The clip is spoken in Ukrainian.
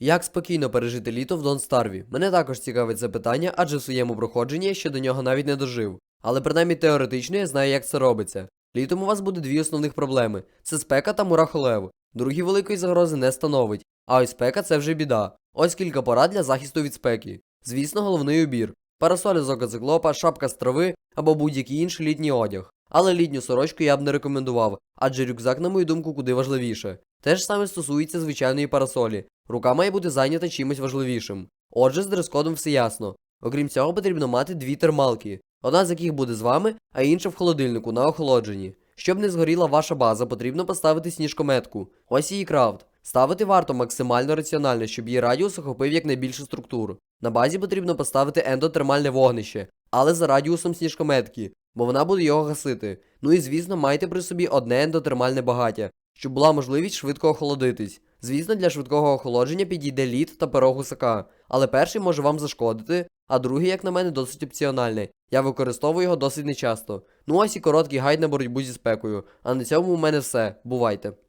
Як спокійно пережити літо в Донстарві? Мене також цікавить це питання, адже в своєму проходженні я ще до нього навіть не дожив. Але принаймні теоретично я знаю, як це робиться. Літом у вас буде дві основних проблеми: це спека та мурахолев. Другі великої загрози не становить, а ось спека це вже біда. Ось кілька порад для захисту від спеки. Звісно, головний убір: парасоль з окоциклопа, шапка з трави або будь-який інший літній одяг. Але літню сорочку я б не рекомендував, адже рюкзак, на мою думку, куди важливіше. Те ж саме стосується звичайної парасолі. Рука має бути зайнята чимось важливішим. Отже, з дрес-кодом все ясно. Окрім цього, потрібно мати дві термалки, одна з яких буде з вами, а інша в холодильнику на охолодженні. Щоб не згоріла ваша база, потрібно поставити сніжкометку. Ось її крафт. Ставити варто максимально раціонально, щоб її радіус охопив якнайбільше структур. На базі потрібно поставити ендотермальне вогнище, але за радіусом сніжкометки, бо вона буде його гасити. Ну і звісно, майте при собі одне ендотермальне багаття, щоб була можливість швидко охолодитись. Звісно, для швидкого охолодження підійде лід та перо гусака, але перший може вам зашкодити, а другий, як на мене, досить опціональний. Я використовую його досить нечасто. Ну ось і короткий гайд на боротьбу зі спекою. А на цьому у мене все. Бувайте.